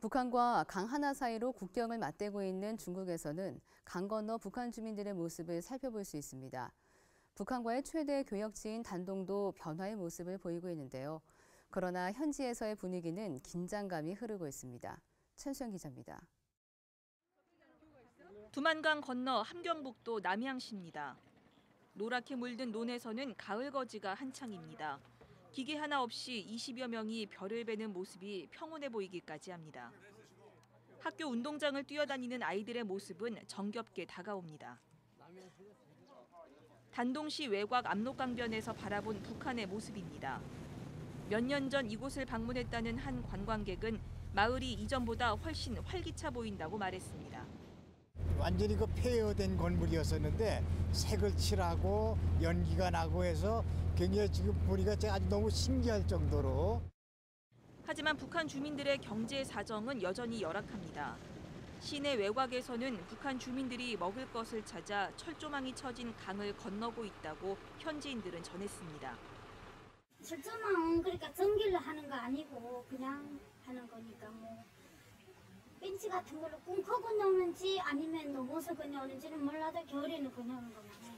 북한과 강 하나 사이로 국경을 맞대고 있는 중국에서는 강 건너 북한 주민들의 모습을 살펴볼 수 있습니다. 북한과의 최대 교역지인 단동도 변화의 모습을 보이고 있는데요. 그러나 현지에서의 분위기는 긴장감이 흐르고 있습니다. 천수영 기자입니다. 두만강 건너 함경북도 남양시입니다. 노랗게 물든 논에서는 가을 거지가 한창입니다. 기계 하나 없이 20여 명이 별을 베는 모습이 평온해 보이기까지 합니다. 학교 운동장을 뛰어다니는 아이들의 모습은 정겹게 다가옵니다. 단동시 외곽 압록강변에서 바라본 북한의 모습입니다. 몇 년 전 이곳을 방문했다는 한 관광객은 마을이 이전보다 훨씬 활기차 보인다고 말했습니다. 완전히 그 폐허된 건물이었었는데 색을 칠하고 연기가 나고 해서 굉장히 지금 보니까 제가 아주 너무 신기할 정도로 하지만 북한 주민들의 경제 사정은 여전히 열악합니다. 시내 외곽에서는 북한 주민들이 먹을 것을 찾아 철조망이 쳐진 강을 건너고 있다고 현지인들은 전했습니다. 철조망 그러니까 전기를 하는 거 아니고 그냥 같은 걸로 꿍커 건너오는지 아니면 넘어서 건너오는지는 몰라도 겨울에는 건너는 것만 해.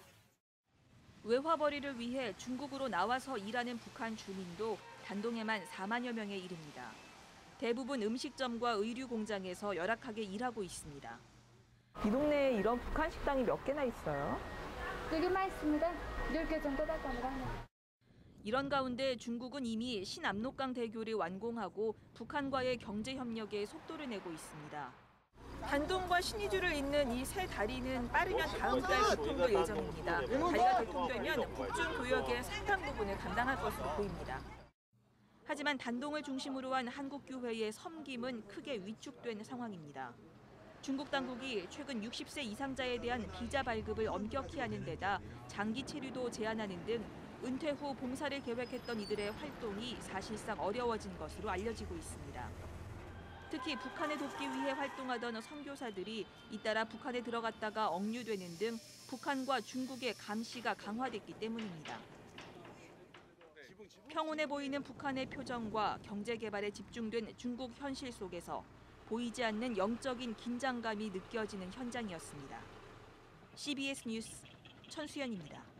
외화벌이를 위해 중국으로 나와서 일하는 북한 주민도 단동에만 4만여 명에 이릅니다. 대부분 음식점과 의류 공장에서 열악하게 일하고 있습니다. 이 동네에 이런 북한 식당이 몇 개나 있어요? 되게만 있습니다. 10개 정도 될 겁니다. 이런 가운데 중국은 이미 신압록강 대교를 완공하고 북한과의 경제 협력에 속도를 내고 있습니다. 단동과 신의주를 잇는 이 세 다리는 빠르면 다음 달 개통도 예정입니다. 다리가 개통되면 북중 교역의 상당 부분을 감당할 것으로 보입니다. 하지만 단동을 중심으로 한 한국교회의 섬김은 크게 위축된 상황입니다. 중국 당국이 최근 60세 이상자에 대한 비자 발급을 엄격히 하는 데다 장기 체류도 제한하는 등 은퇴 후 봉사를 계획했던 이들의 활동이 사실상 어려워진 것으로 알려지고 있습니다. 특히 북한에 돕기 위해 활동하던 선교사들이 잇따라 북한에 들어갔다가 억류되는 등 북한과 중국의 감시가 강화됐기 때문입니다. 평온해 보이는 북한의 표정과 경제 개발에 집중된 중국 현실 속에서 보이지 않는 영적인 긴장감이 느껴지는 현장이었습니다. CBS 뉴스 천수연입니다.